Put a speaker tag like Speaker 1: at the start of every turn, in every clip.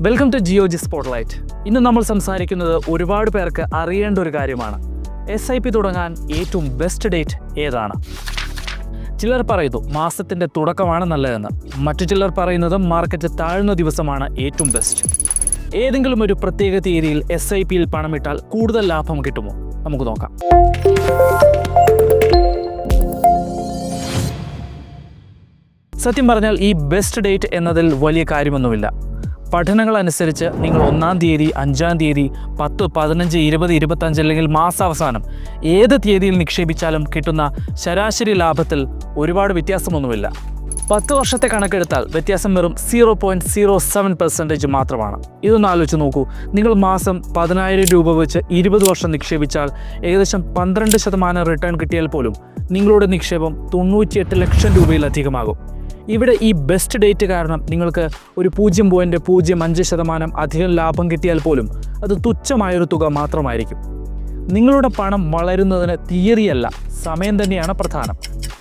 Speaker 1: Welcome to Geojit spotlight ഇന്ന് നമ്മൾ സംസാരിക്കുന്നത് ഒരുപാട് പേർക്ക് അറിയേണ്ട ഒരു കാര്യമാണ്. എസ് ഐ പി തുടങ്ങാൻ ഏറ്റവും ബെസ്റ്റ് ഡേറ്റ് ഏതാണ്? ചിലർ പറയുന്നു മാസത്തിന്റെ തുടക്കമാണ് നല്ലതെന്ന്. മറ്റു ചിലർ പറയുന്നത് മാർക്കറ്റ് താഴ്ന്ന ദിവസമാണ് ഏറ്റവും ബെസ്റ്റ് ഏതെങ്കിലും ഒരു പ്രത്യേക തീയതിയിൽ എസ് ഐ പിയിൽ പണമിട്ടാൽ കൂടുതൽ ലാഭം കിട്ടുമോ? നമുക്ക് നോക്കാം. സത്യം പറഞ്ഞാൽ ഈ ബെസ്റ്റ് ഡേറ്റ് എന്നതിൽ വലിയ കാര്യമൊന്നുമില്ല. പഠനങ്ങൾ അനുസരിച്ച് നിങ്ങൾ ഒന്നാം തീയതി അഞ്ചാം തീയതി പത്ത് പതിനഞ്ച് ഇരുപത് ഇരുപത്തഞ്ച് അല്ലെങ്കിൽ മാസാവസാനം ഏത് തീയതിയിൽ നിക്ഷേപിച്ചാലും കിട്ടുന്ന ശരാശരി ലാഭത്തിൽ ഒരുപാട് വ്യത്യാസമൊന്നുമില്ല. പത്ത് വർഷത്തെ കണക്കെടുത്താൽ വ്യത്യാസം വെറും zero point zero seven percentage മാത്രമാണ്. ഇതൊന്ന് ആലോചിച്ച് നോക്കൂ. നിങ്ങൾ മാസം പതിനായിരം രൂപ വെച്ച് ഇരുപത് വർഷം നിക്ഷേപിച്ചാൽ ഏകദേശം പന്ത്രണ്ട് ശതമാനം റിട്ടേൺ കിട്ടിയാൽ പോലും നിങ്ങളുടെ നിക്ഷേപം തൊണ്ണൂറ്റിയെട്ട് ലക്ഷം രൂപയിലധികമാകും. ഇവിടെ ഈ ബെസ്റ്റ് ഡേറ്റ് കാരണം നിങ്ങൾക്ക് ഒരു പൂജ്യം പോയിന്റ് പൂജ്യം അഞ്ച് ശതമാനം അധികം ലാഭം കിട്ടിയാൽ പോലും അത് തുച്ഛമായൊരു തുക മാത്രമായിരിക്കും. നിങ്ങളുടെ പണം വളരുന്നതിന് തിയറിയല്ല സമയം തന്നെയാണ് പ്രധാനം.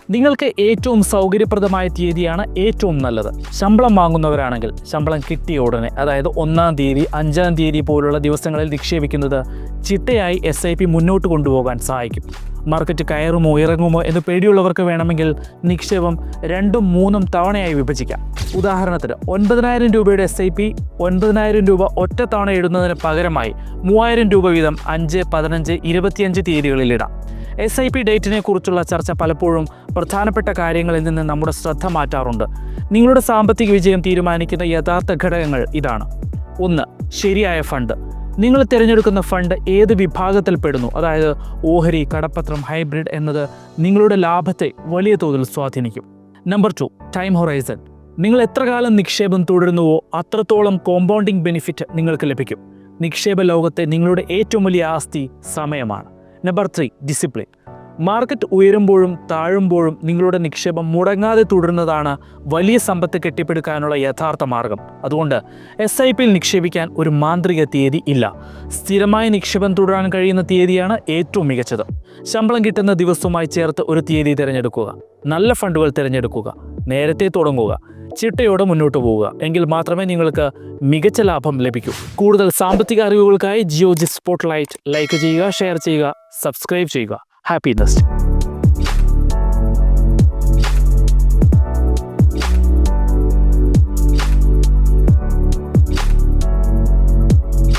Speaker 1: നിങ്ങൾക്ക് ഏറ്റവും സൗകര്യപ്രദമായ തീയതിയാണ് ഏറ്റവും നല്ലത്. ശമ്പളം വാങ്ങുന്നവരാണെങ്കിൽ ശമ്പളം കിട്ടിയ ഉടനെ അതായത് ഒന്നാം തീയതി അഞ്ചാം തീയതി പോലുള്ള ദിവസങ്ങളിൽ നിക്ഷേപിക്കുന്നത് ചിട്ടയായി എസ് മുന്നോട്ട് കൊണ്ടുപോകാൻ സഹായിക്കും. മാർക്കറ്റ് കയറുമോ ഇറങ്ങുമോ എന്ന് പേടിയുള്ളവർക്ക് വേണമെങ്കിൽ നിക്ഷേപം രണ്ടും മൂന്നും തവണയായി വിഭജിക്കാം. ഉദാഹരണത്തിന് ഒൻപതിനായിരം രൂപയുടെ എസ് ഐ പി ഒൻപതിനായിരം രൂപ ഒറ്റ തവണ ഇടുന്നതിന് പകരമായി മൂവായിരം രൂപ വീതം അഞ്ച് പതിനഞ്ച് ഇരുപത്തിയഞ്ച് തീയതികളിൽ ഇടാം. എസ് ഐ പി ഡേറ്റിനെ കുറിച്ചുള്ള ചർച്ച പലപ്പോഴും പ്രധാനപ്പെട്ട കാര്യങ്ങളിൽ നിന്ന് നമ്മുടെ ശ്രദ്ധ മാറ്റാറുണ്ട്. നിങ്ങളുടെ സാമ്പത്തിക വിജയം തീരുമാനിക്കുന്ന യഥാർത്ഥ ഘടകങ്ങൾ ഇതാണ്. ഒന്ന് ശരിയായ ഫണ്ട്. നിങ്ങൾ തിരഞ്ഞെടുക്കുന്ന ഫണ്ട് ഏത് വിഭാഗത്തിൽ പെടുന്നു? അതായത് ഓഹരി കടപ്പത്രം ഹൈബ്രിഡ് എന്നത് നിങ്ങളുടെ ലാഭത്തെ വലിയ തോതിൽ സ്വാധീനിക്കും. നമ്പർ ടു ടൈം ഹൊറൈസൺ നിങ്ങൾ എത്ര കാലം നിക്ഷേപം തുടരുന്നുവോ അത്രത്തോളം കോമ്പൗണ്ടിങ് ബെനിഫിറ്റ് നിങ്ങൾക്ക് ലഭിക്കും. നിക്ഷേപ ലോകത്തെ നിങ്ങളുടെ ഏറ്റവും വലിയ ആസ്തി സമയമാണ്. നമ്പർ ത്രീ ഡിസിപ്ലിൻ മാർക്കറ്റ് ഉയരുമ്പോഴും താഴുമ്പോഴും നിങ്ങളുടെ നിക്ഷേപം മുടങ്ങാതെ തുടരുന്നതാണ് വലിയ സമ്പത്ത് കെട്ടിപ്പടുക്കാനുള്ള യഥാർത്ഥ മാർഗം. അതുകൊണ്ട് എസ് ഐ പിയിൽ നിക്ഷേപിക്കാൻ ഒരു മാന്ത്രിക തീയതി ഇല്ല. സ്ഥിരമായ നിക്ഷേപം തുടരാൻ കഴിയുന്ന തീയതിയാണ് ഏറ്റവും മികച്ചത്. ശമ്പളം കിട്ടുന്ന ദിവസവുമായി ചേർത്ത് ഒരു തീയതി തിരഞ്ഞെടുക്കുക. നല്ല ഫണ്ടുകൾ തിരഞ്ഞെടുക്കുക. നേരത്തെ തുടങ്ങുക. ചിട്ടയോടെ മുന്നോട്ട് പോവുക. എങ്കിൽ മാത്രമേ നിങ്ങൾക്ക് മികച്ച ലാഭം ലഭിക്കൂ. കൂടുതൽ സാമ്പത്തിക അറിവുകൾക്കായി ജിയോജി സ്പോട്ട് ലൈറ്റ് ലൈക്ക് ചെയ്യുക ഷെയർ ചെയ്യുക സബ്സ്ക്രൈബ് ചെയ്യുക. happiness